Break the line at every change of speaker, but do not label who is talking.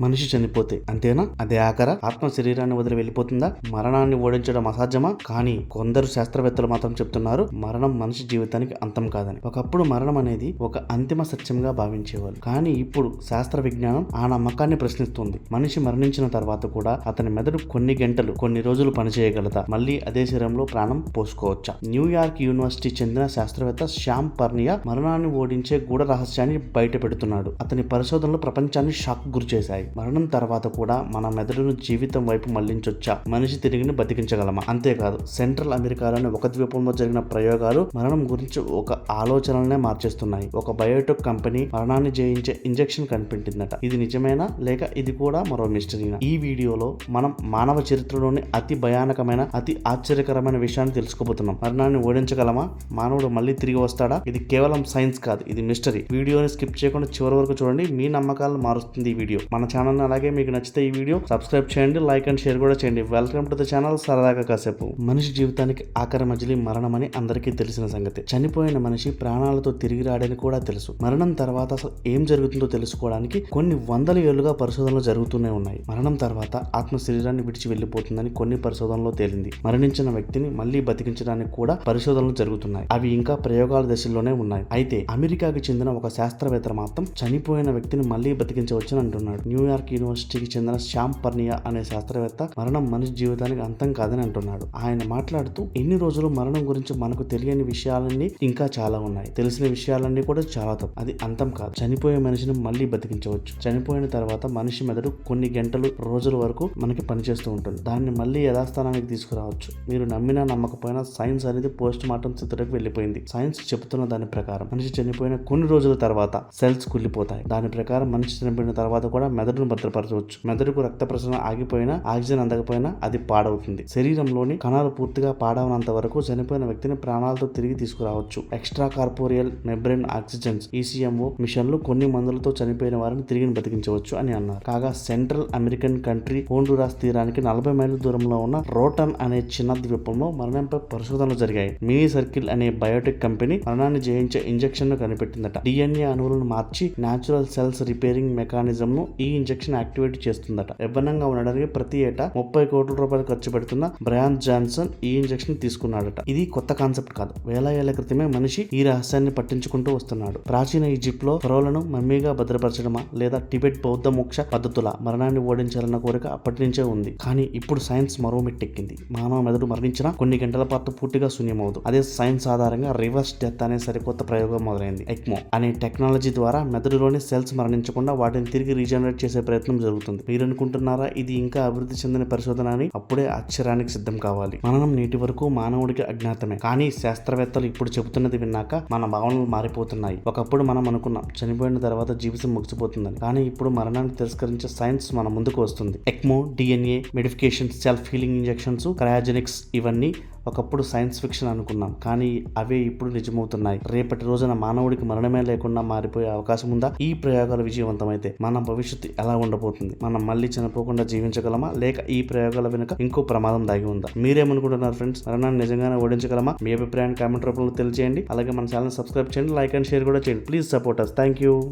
మనిషి చనిపోతే అంతేనా? అదే ఆఖర ఆత్మ శరీరాన్ని వదిలి వెళ్ళిపోతుందా? మరణాన్ని ఓడించడం అసాధ్యమా? కానీ కొందరు శాస్త్రవేత్తలు మాత్రం చెప్తున్నారు మరణం మనిషి జీవితానికి అంతం కాదని. ఒకప్పుడు మరణం అనేది ఒక అంతిమ సత్యంగా భావించేవారు కానీ ఇప్పుడు శాస్త్ర విజ్ఞానం ఆ నమ్మకాన్ని ప్రశ్నిస్తుంది. మనిషి మరణించిన తర్వాత కూడా అతని మెదడు కొన్ని గంటలు కొన్ని రోజులు పనిచేయగలదా? మళ్ళీ అదే శరీరంలో ప్రాణం పోసుకోవచ్చా? న్యూయార్క్ యూనివర్సిటీ చెందిన శాస్త్రవేత్త శ్యామ్ పర్నియా మరణాన్ని ఓడించే గూఢ రహస్యాన్ని బయట పెడుతున్నాడు అతని పరిశోధనలు ప్రపంచాన్ని షాక్ గురి చేశాయి మరణం తర్వాత కూడా మన మెదడును జీవితం వైపు మళ్ళించొచ్చా? మనిషి తిరిగిని బతికించగలమా? అంతేకాదు సెంట్రల్ అమెరికాలోని ఒక ద్వీపంలో జరిగిన ప్రయోగాలు మరణం గురించి ఒక ఆలోచనలనే మార్చేస్తున్నాయి. ఒక బయోటెక్ కంపెనీ మరణాన్ని జయించే ఇంజెక్షన్ కనిపెట్టిందట ఇది నిజమేనా? లేక ఇది కూడా మరో మిస్టరీనా? ఈ వీడియోలో మనం మానవ చరిత్రలోని అతి భయానకమైన అతి ఆశ్చర్యకరమైన విషయాన్ని తెలుసుకోబోతున్నాం. మరణాన్ని ఓడించగలమా? మానవుడు మళ్ళీ తిరిగి వస్తాడా? ఇది కేవలం సైన్స్ కాదు ఇది మిస్టరీ. వీడియోని స్కిప్ చేయకుండా చివరి వరకు చూడండి. మీ నమ్మకాలను మారుస్తుంది ఈ వీడియో. మన ఛానల్ అలాగే మీకు నచ్చితే ఈ వీడియో సబ్స్క్రైబ్ చేయండి లైక్ అండ్ షేర్ కూడా చేయండి. వెల్కమ్ టు ద ఛానల్ సరదాగా కాసేపు. మనిషి జీవితానికి ఆఖరి మజిలి మరణం అని అందరికీ తెలిసిన సంగతి. చనిపోయిన మనిషి ప్రాణాలతో తిరిగి రాడని కూడా తెలుసు. మరణం తర్వాత అసలు ఏం జరుగుతుందో తెలుసుకోవడానికి కొన్ని వందల ఏళ్ళుగా పరిశోధనలు జరుగుతూనే ఉన్నాయి. మరణం తర్వాత ఆత్మ శరీరాన్ని విడిచి వెళ్ళిపోతుందని కొన్ని పరిశోధనలో తేలింది. మరణించిన వ్యక్తిని మళ్ళీ బతికించడానికి కూడా పరిశోధనలు జరుగుతున్నాయి. అవి ఇంకా ప్రయోగాల దశల్లోనే ఉన్నాయి. అయితే అమెరికాకి చెందిన ఒక శాస్త్రవేత్త మాత్రం చనిపోయిన వ్యక్తిని మళ్ళీ బతికించవచ్చని అంటున్నాడు. న్యూ న్యూయార్క్ యూనివర్సిటీకి చెందిన శ్యామ్ పర్నియా అనే శాస్త్రవేత్త మరణం మనిషి జీవితానికి అంతం కాదని అంటున్నాడు. ఆయన మాట్లాడుతూ ఎన్ని రోజులు మరణం గురించి మనకు తెలియని విషయాలన్నీ ఇంకా చాలా ఉన్నాయి. తెలిసిన విషయాలన్నీ కూడా చాలా తప్పు. అది అంతం కాదు. చనిపోయే మనిషిని మళ్ళీ బతికించవచ్చు. చనిపోయిన తర్వాత మనిషి మెదడు కొన్ని గంటలు రోజుల వరకు మనకి పనిచేస్తూ ఉంటుంది. దాన్ని మళ్ళీ యథాస్థానానికి తీసుకురావచ్చు. మీరు నమ్మినా నమ్మకపోయినా సైన్స్ అనేది పోస్ట్ మార్టం స్థితిలోకి వెళ్ళిపోయింది. సైన్స్ చెబుతున్న దాని ప్రకారం మనిషి చనిపోయిన కొన్ని రోజుల తర్వాత సెల్స్ కుళ్ళిపోతాయి. దాని ప్రకారం మనిషి చనిపోయిన తర్వాత కూడా మెదడు మెదడును భద్రపరచవచ్చు. మెదడుకు రక్త ప్రసరణ ఆగిపోయినా ఆక్సిజన్ అందకపోయినా అది పాడవుతుంది. శరీరంలోని కణాలు పూర్తిగా పాడవనంత వరకు చనిపోయిన వ్యక్తిని ప్రాణాలతో తిరిగి తీసుకురావచ్చు. Extra corporeal membrane oxygens ECMO మిషన్లు కొన్ని మందులతో చనిపోయిన వారిని తిరిగి బతికించవచ్చు అని అన్నారు. కాగా సెంట్రల్ అమెరికన్ కంట్రీ హోండురాస్ తీరానికి నలభై మైళ్ళ దూరంలో ఉన్న రోటన్ అనే చిన్న ద్వీపంలో మరణంపై పరిశోధనలు జరిగాయి. మినీ సర్కిల్ అనే బయోటెక్ కంపెనీ మరణాన్ని జయించే ఇంజెక్షన్ను కనిపెట్టిందట డిఎన్ఏ అణువులను మార్చి న్యాచురల్ సెల్స్ రిపేరింగ్ మెకానిజం ను ఈ ఇంజెక్షన్ యాక్టివేట్ చేస్తుందట. యవ్వనంగా ఉండడానికి ప్రతి ఏటా ముప్పై కోట్ల రూపాయలు ఖర్చు పెడుతున్న బ్రయాన్ జాన్సన్ ఈ ఇంజెక్షన్ తీసుకున్నాడట. ఇది కొత్త కాన్సెప్ట్ కాదు. వేల ఏళ్ళ క్రితమే మనిషి ఈ రహస్యాన్ని పట్టించుకుంటూ వస్తున్నాడు. ప్రాచీన ఈజిప్ట్లో ఫరోలను మమ్మీగా భద్రపరచడమా లేదా టిబెట్ బౌద్ధ మోక్ష పద్ధతుల మరణాన్ని ఓడించాలన్న కోరిక అప్పటి నుంచే ఉంది. కానీ ఇప్పుడు సైన్స్ మరో మెట్టెక్కింది. మానవ మెదడు మరణించిన కొన్ని గంటల పాటు పూర్తిగా శూన్యమవుదు అదే సైన్స్ ఆధారంగా రివర్స్ డెత్ అనే సరికొత్త ప్రయోగం మొదలైంది. ఎక్మో అనే టెక్నాలజీ ద్వారా మెదడులోని సెల్స్ మరణించకుండా వాటిని తిరిగి రీజనరేట్ చేసే ప్రయత్నం జరుగుతుంది. మీరు అనుకుంటున్నారా ఇది ఇంకా అభివృద్ధి చెందిన పరిశోధన అని అప్పుడే ఆశ్చర్యానికి సిద్ధం కావాలి. మననం నేటి వరకు మానవుడికి అజ్ఞాతమే. కానీ శాస్త్రవేత్తలు ఇప్పుడు చెబుతున్నది విన్నాక మన భావనలు మారిపోతున్నాయి. ఒకప్పుడు మనం అనుకున్నాం చనిపోయిన తర్వాత జీవితం ముగిసిపోతుందని. కానీ ఇప్పుడు మరణాన్ని తిరస్కరించే సైన్స్ మన ముందుకు వస్తుంది. ECMO DNA modification self healing injections cryogenics ఇవన్నీ ఒకప్పుడు సైన్స్ ఫిక్షన్ అనుకున్నాం కానీ అవే ఇప్పుడు నిజమవుతున్నాయి. రేపటి రోజున మానవుడికి మరణమే లేకుండా మారిపోయే అవకాశం ఉందా? ఈ ప్రయోగాలు విజయవంతమైతే మన భవిష్యత్తు ఎలా ఉండబోతుంది? మనం మళ్ళీ చనిపోకుండా జీవించగలమా? లేక ఈ ప్రయోగాల వెనుక ఇంకో ప్రమాదం దాగి ఉందా? మీరేమనుకుంటున్నారు ఫ్రెండ్స్ మరణాన్ని నిజంగానే ఓడించగలమా? మీ అభిప్రాయాన్ని కామెంట్ రూపంలో తెలియజేయండి. అలాగే మన ఛానల్ సబ్స్క్రైబ్ చేయండి లైక్ అండ్ షేర్ కూడా చేయండి. Please support us thank you